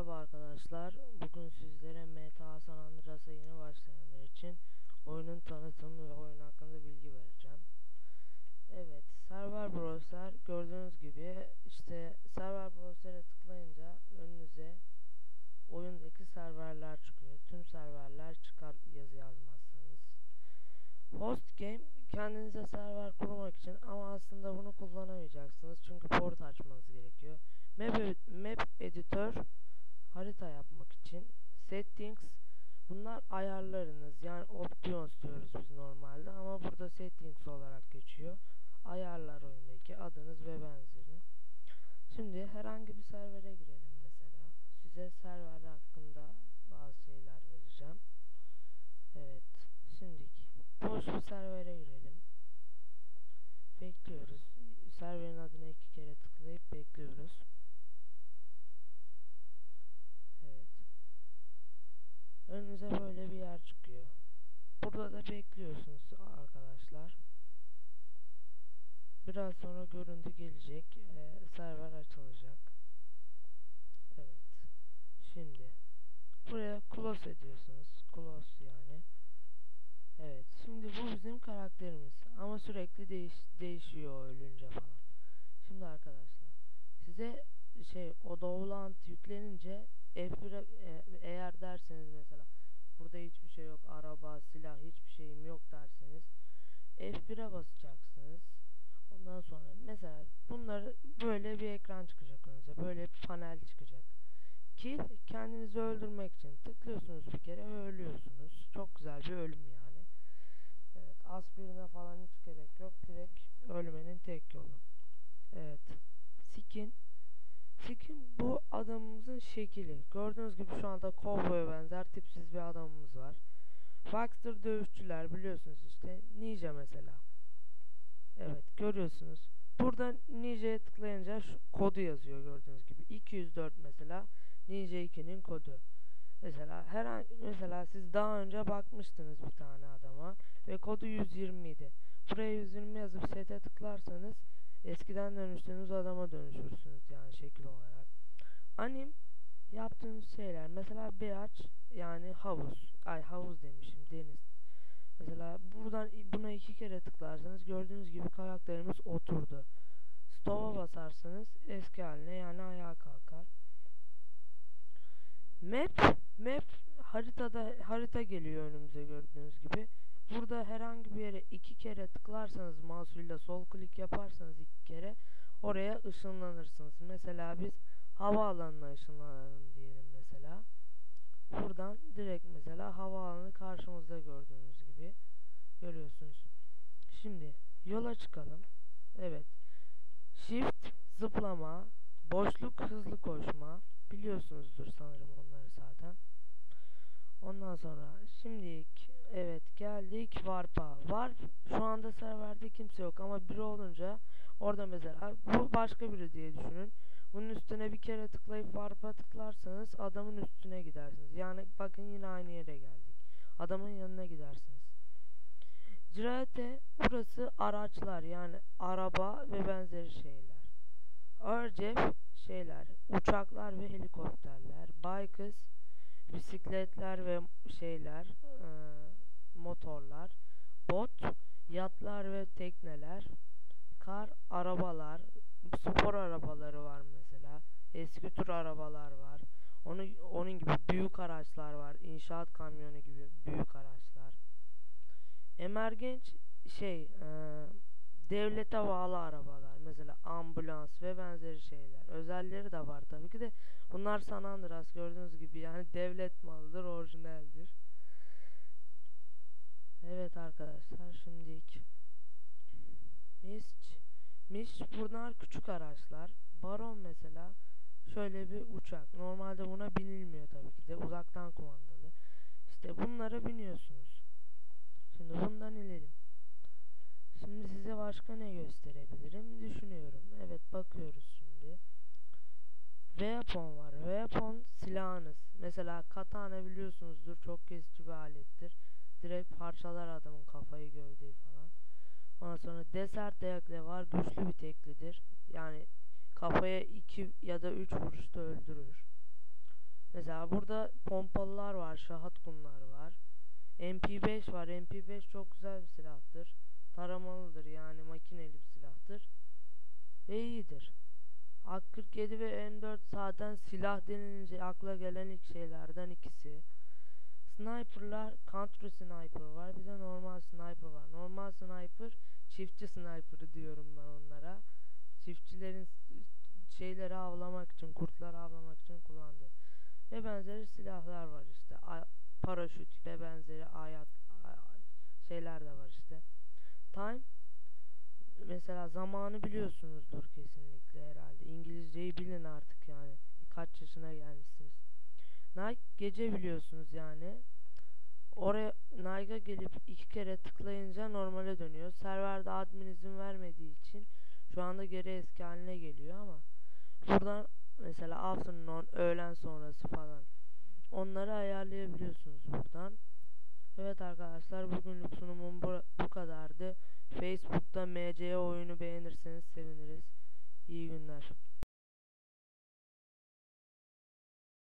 Merhaba arkadaşlar. Bugün sizlere MTA San Andreas'a yeni başlayanlar için oyunun tanıtımı ve oyun hakkında bilgi vereceğim. Evet, Server Browser gördüğünüz gibi işte Server Browser'e tıklayınca önünüze oyundaki serverler çıkıyor. Tüm serverler çıkar yazı yazmazsınız. Host Game kendinize server kurmak için ama aslında bunu kullanamayacaksınız çünkü port açmanız gerekiyor. Map, map Editor harita yapmak için settings. Bunlar ayarlarınız. Yani options diyoruz biz normalde ama burada settings olarak geçiyor. Ayarlar oyundaki adınız ve benzeri. Şimdi herhangi bir servere girelim mesela. Size server hakkında bazı şeyler vereceğim. Evet şimdiki boş bir servere girelim. Bekliyoruz. Serverin adına iki kere tıklayıp bekliyoruz önünüze böyle bir yer çıkıyor. Burada da bekliyorsunuz arkadaşlar. Biraz sonra görüntü gelecek. Ee, server açılacak. Evet. Şimdi buraya close ediyorsunuz. Close yani. Evet. Şimdi bu bizim karakterimiz. Ama sürekli değiş değişiyor ölünce falan. Şimdi arkadaşlar size şey o Dovland yüklenince F1'e e, eğer derseniz mesela burada hiçbir şey yok araba silah hiçbir şeyim yok derseniz F1'e basacaksınız. Ondan sonra mesela bunları böyle bir ekran çıkacak önünüze böyle bir panel çıkacak. Kill kendinizi öldürmek için tıklıyorsunuz bir kere ölüyorsunuz. Çok güzel bir ölüm yani. Evet aspirine falan hiç gerek yok. Direkt ölmenin tek yolu. Evet skin Skin bu adamımızın şekili. Gördüğünüz gibi şu anda kovboya benzer tipsiz bir adamımız var. Baxter dövüşçüler biliyorsunuz işte. Ninja mesela. Evet görüyorsunuz. Burada Ninja'ya tıklayınca şu kodu yazıyor gördüğünüz gibi. 204 mesela Ninja 2'nin kodu. Mesela her mesela siz daha önce bakmıştınız bir tane adama ve kodu 120 idi. Buraya 120 yazıp sete tıklarsanız eskiden dönüştüğünüz adama dönüşürsünüz yani şekil olarak. Anim yaptığınız şeyler mesela beach yani havuz. Ay havuz demişim deniz. Mesela buradan buna iki kere tıklarsanız gördüğünüz gibi karakterimiz oturdu. Stove'a basarsanız eski haline yani ayağa kalkar. Map, map haritada harita geliyor önümüze gördüğünüz gibi. Burada herhangi bir yere iki kere tıklarsanız mouse'uyla sol klik yaparsanız iki kere oraya ışınlanırsınız. Mesela biz havaalanına ışınlanalım diyelim mesela. Buradan direkt mesela havaalanı karşımızda gördüğünüz gibi görüyorsunuz. Şimdi yola çıkalım. Evet. Shift zıplama, boşluk hızlı koşma biliyorsunuzdur sanırım onları zaten. Ondan sonra şimdilik evet geldik Warp'a. Warp şu anda serverde kimse yok ama biri olunca orada mesela bu başka biri diye düşünün. Bunun üstüne bir kere tıklayıp Warp'a tıklarsanız adamın üstüne gidersiniz. Yani bakın yine aynı yere geldik. Adamın yanına gidersiniz. Cirate burası araçlar yani araba ve benzeri şeyler. Örcef şeyler uçaklar ve helikopterler. Bikes bisikletler ve şeyler, e, motorlar, bot, yatlar ve tekneler, kar, arabalar, spor arabaları var mesela, eski tür arabalar var. Onun, onun gibi büyük araçlar var, inşaat kamyonu gibi büyük araçlar. Emergenç şey, e, devlete bağlı arabalar, mesela ambulans ve benzeri şeyler. Özelleri de var tabii ki de bunlar San Andreas gördüğünüz gibi yani devlet malıdır, orijinaldir. Evet arkadaşlar şimdilik Mist Mist bunlar küçük araçlar. Baron mesela şöyle bir uçak. Normalde buna binilmiyor tabii ki de uzaktan kumandalı. İşte bunlara biniyorsunuz. Şimdi bundan inelim. Şimdi size başka ne gösterebilirim düşünüyorum. Evet bakıyoruz şimdi. Weapon var. Weapon silahınız. Mesela katana biliyorsunuzdur çok kesici bir alettir. Direkt parçalar adamın kafayı gövdeyi falan. Ondan sonra desert ayaklı var. Güçlü bir teklidir. Yani kafaya iki ya da üç vuruşta öldürür. Mesela burada pompalılar var, şahatkunlar var. MP5 var. MP5 çok güzel bir silahtır. Taramalıdır yani makineli bir silahtır. Ve iyidir. AK-47 ve M4 zaten silah denilince akla gelen ilk şeylerden ikisi. Sniper'lar counter sniper var. Bir de normal sniper var. Normal sniper çiftçi sniper'ı diyorum ben onlara. Çiftçilerin şeyleri avlamak için, kurtları avlamak için kullandığı ve benzeri silahlar var işte. A paraşüt ve benzeri ayat şeyler de var işte. Time mesela zamanı biliyorsunuzdur kesinlikle herhalde. İngilizceyi bilin artık yani. Kaç yaşına gelmişsiniz. Nike gece biliyorsunuz yani. Oraya Nike'a gelip iki kere tıklayınca normale dönüyor. Serverde admin izin vermediği için şu anda geri eski haline geliyor ama buradan mesela afternoon öğlen sonrası falan onları ayarlayabiliyorsunuz buradan. Evet arkadaşlar bugünlük sunumum bu, bu kadardı. Facebook'ta MC oyunu beğenirseniz